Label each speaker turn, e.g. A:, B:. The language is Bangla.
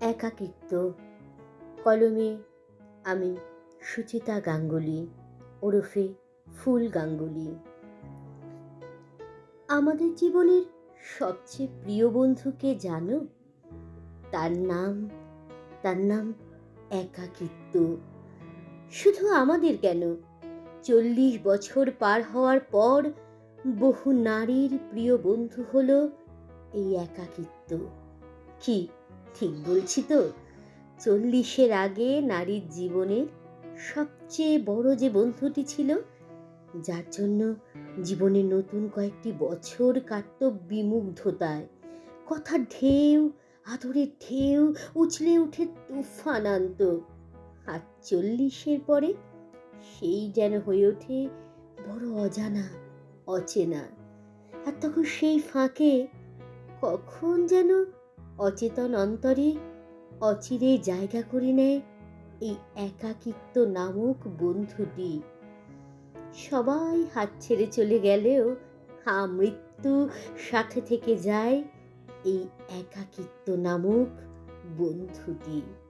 A: একাকিত্ব। কলমে আমি সুচিতা গাঙ্গুলি, ওরফে ফুল গাঙ্গুলি। আমাদের জীবনের সবচেয়ে প্রিয় বন্ধুকে জানো? তার নাম তার নাম একাকিত্ব। শুধু আমাদের কেন? চল্লিশ বছর পার হওয়ার পর বহু নারীর প্রিয় বন্ধু হলো এই একাকিত্ব। কি ঠিক বলছি তো, চল্লিশের আগে নারীর জীবনের সবচেয়ে বড় যে বন্ধুটি ছিল, যার জন্য জীবনে নতুন কয়েকটি বছর কাটত বিমুগ্ধতায়। কথার ঢেউ, আদরের ঢেউ, উছলে উঠে তুফান আনত। আর চল্লিশের পরে সেই যেন হয়ে ওঠে বড় অজানা, অচেনা। আর তখন সেই ফাঁকে কখন যেন অচেতন অন্তরে অচিরে জায়গা করে নেয় এই একাকিত্ব নামক বন্ধুটি। সবাই হাত ছেড়ে চলে গেলেও হা মৃত্যু সাথে থেকে যায় এই একাকিত্ব নামক বন্ধুটি।